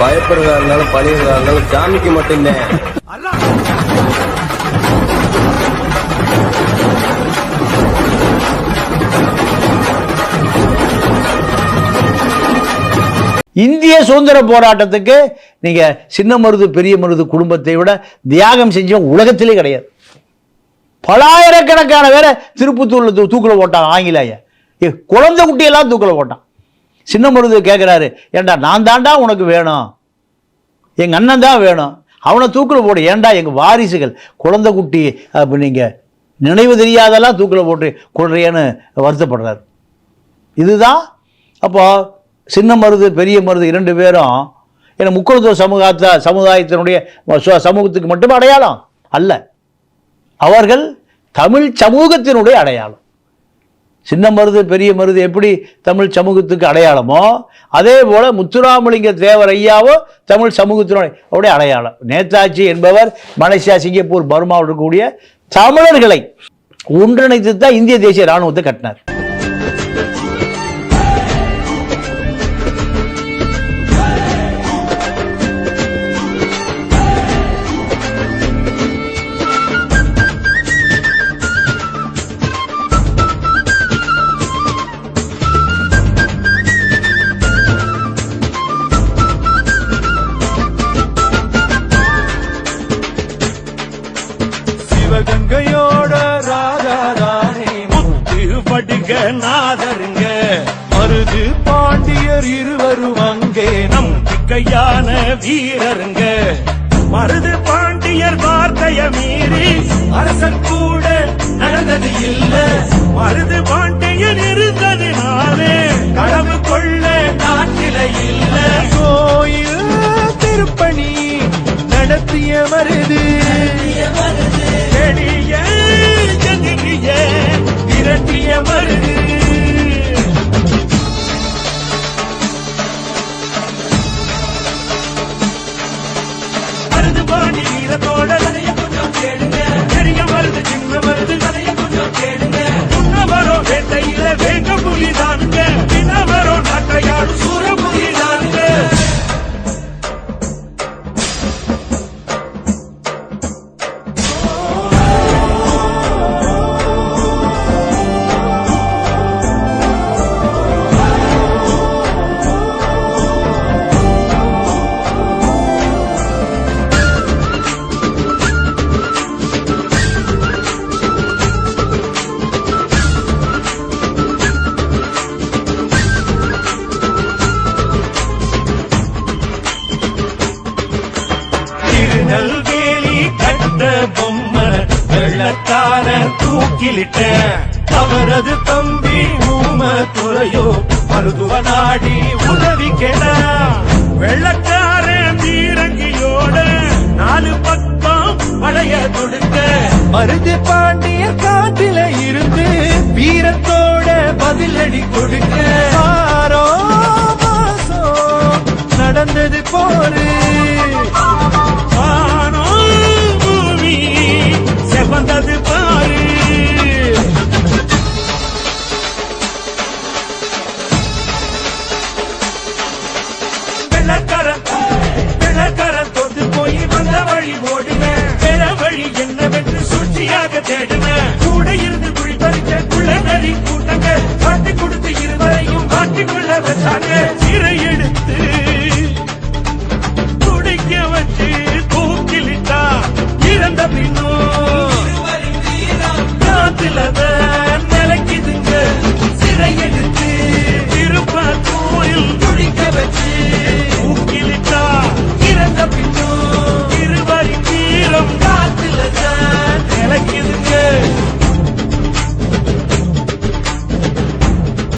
பயப்படுறதா இருந்தாலும் பழியறதா இருந்தாலும் சாமிக்கு மட்டும்தான். இந்திய சுதந்திர போராட்டத்துக்கு நீங்க சின்ன மருது பெரிய மருது குடும்பத்தை விட தியாகம் செஞ்ச உலகத்திலே கிடையாது. பலாயிரக்கணக்கான பேரை திருப்பத்தூரில் தூ- தூக்கில் போட்டான் ஆங்கிலேய ஏ, குழந்தை குட்டியெல்லாம் தூக்கில் போட்டான். சின்ன மருது கேட்குறாரு ஏண்டா நான் தாண்டா உனக்கு வேணும்? எங்கள் அண்ணன் தான் வேணும். அவனை தூக்கில் போடு. ஏண்டா எங்கள் வாரிசுகள் குழந்தை குட்டி அப்போ நீங்கள் நினைவு தெரியாதெல்லாம் தூக்கில் போட்டு கொள்றியன்னு வருத்தப்படுறாரு. இதுதான் அப்போ சின்ன மருது பெரிய மருது இரண்டு பேரும் ஏன்னா முக்கியத்துவ சமூகத்தை சமுதாயத்தினுடைய சமூகத்துக்கு மட்டும் அடையாளம் அல்ல. அவர்கள் தமிழ் சமூகத்தினுடைய அடையாளம். சின்ன மருது பெரிய மருது எப்படி தமிழ் சமூகத்துக்கு அடையாளமோ அதே போல முத்துராமலிங்க தேவர் ஐயாவோ தமிழ் சமூகத்தினுடைய அவருடைய அடையாளம். நேதாஜி என்பவர் மலேசியா சிங்கப்பூர் பர்மாவில் இருக்கக்கூடிய தமிழர்களை ஒன்றிணைத்து தான் இந்திய தேசிய ராணுவத்தை கட்டினார். கங்கையோட ராஜாதானே முத்து படுக நாதருங்க. மருது பாண்டியர் இருவரும் அங்கே. நம்பிக்கையான வீரருங்க. மருது பாண்டியர் வார்த்தைய மீறி அரசன் கூட நடந்தது இல்ல. மருது பாண்டியர் இருந்ததுனாலே கடவு கொள்ள நாட்டில இல்ல. கோயில் திருப்பணி நடத்திய மருது venga. திருநெல்வேலி கட்ட பொம்மை வெள்ளத்தார தூக்கிலிட்ட அவரது தம்பி ஊம துறையோ மருதுவ நாடி உதவி கெட. வெள்ளக்கார தீரங்கியோட நாலு பக்கம் படைய தொடுக்க. மருது பாண்டிய காட்டில இருந்து வீரத்தோட பதிலடி கொடுக்க. தேடுமே கூட இருந்து குழிப்பறிக்க குள்ள நரி கூட்டங்க. காட்டி கொடுத்து இருவரையும் மாட்டிக்கொள்ள வச்சாங்க.